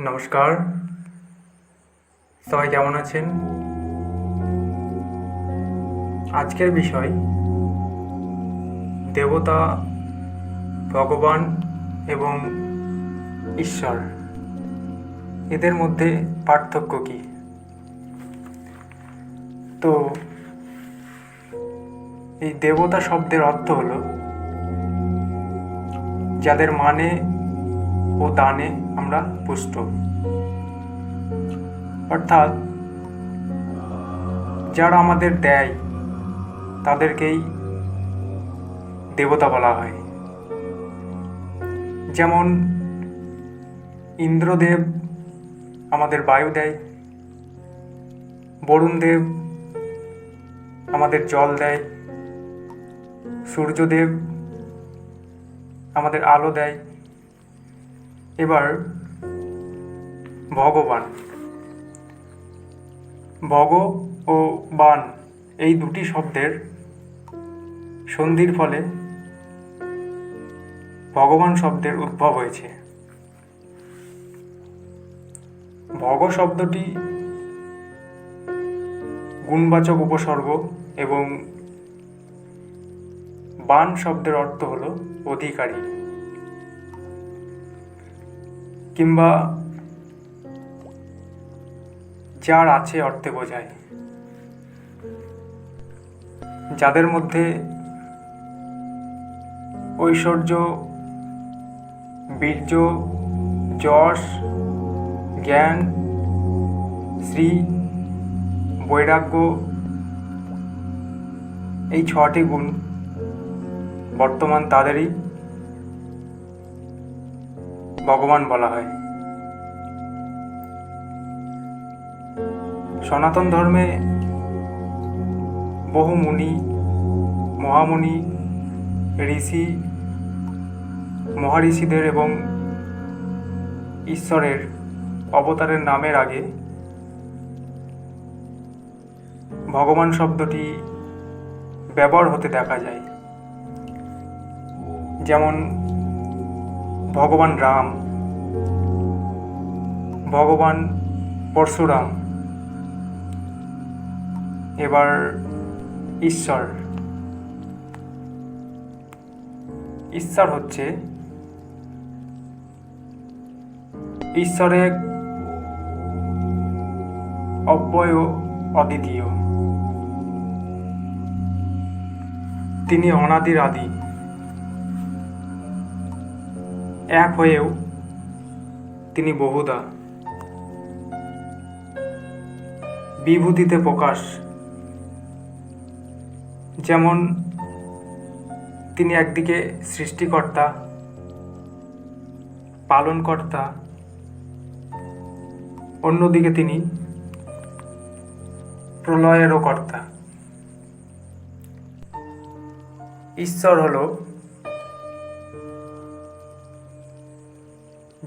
নমস্কার। সবাই কেমন আছেন? আজকের বিষয়, দেবতা, ভগবান এবং ঈশ্বর। এদের মধ্যে পার্থক্য কী? তো, এই দেবতা শব্দের অর্থ হলো, যাদের মানে ও দানে আমরা পুষ্ট। অর্থাৎ, যারা আমাদের দেয়, তাদেরকেই দেবতা বলা হয়। যেমন, ইন্দ্রদেব আমাদের বায়ু দেয়, বরুণদেব আমাদের জল দেয়, সূর্যদেব আমাদের আলো দেয়। এবার ভগবান। ভগ ও বান এই দুটি শব্দের সন্ধির ফলে ভগবান শব্দের উদ্ভব হয়েছে। ভগ শব্দটি গুণবাচক উপসর্গ এবং বান শব্দের অর্থ হল অধিকারী কিংবা যার আছে অর্থে বোঝায়। যাদের মধ্যে ঐশ্বর্য, বীর্য, যশ, জ্ঞান শ্রী বৈরাগ্য, এই ছটি গুণ বর্তমান তাদেরই ভগবান বলা হয়। সনাতন ধর্মে বহু মুনি, মহামুনি, ঋষি, মহাঋষিদের এবং ঈশ্বরের অবতারের নামের আগে ভগবান শব্দটি ব্যবহার হতে দেখা যায়। যেমন ভগবান রাম, ভগবান পরশুরাম এবার ঈশ্বর। ঈশ্বর হচ্ছে ঈশ্বরের অব্যয় অদ্বিতীয়। তিনি অনাদির আদি। এক হয়েও তিনি বহুদা। বিভূতিতে প্রকাশ যেমন তিনি একদিকে সৃষ্টিকর্তা, পালনকর্তা, অন্যদিকে তিনি প্রলয়েরও কর্তা। ঈশ্বর হল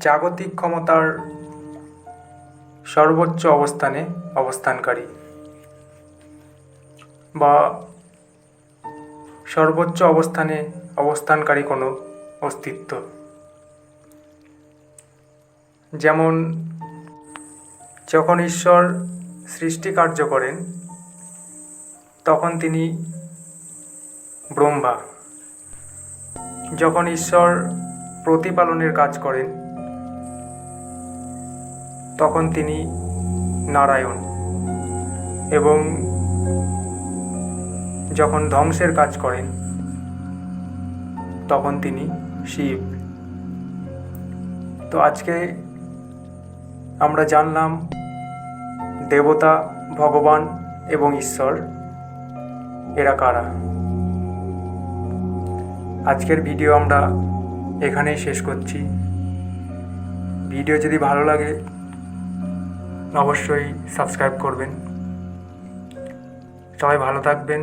জাগতিক ক্ষমতার সর্বোচ্চ অবস্থানে অবস্থানকারী বা সর্বোচ্চ অবস্থানে অবস্থানকারী কোনো অস্তিত্ব। যেমন, যখন ঈশ্বর সৃষ্টি কার্য করেন, তখন তিনি ব্রহ্মা। যখন ঈশ্বর প্রতিপালনের কাজ করেন, তখন তিনি নারায়ণ এবং যখন ধ্বংসের কাজ করেন, তখন তিনি শিব। তো আজকে আমরা জানলাম দেবতা, ভগবান এবং ঈশ্বর, এরা কারা? আজকের ভিডিও আমরা এখানেই শেষ করছি। ভিডিও যদি ভালো লাগে, অবশ্যই সাবস্ক্রাইব করবেন। সবাই ভালো থাকবেন।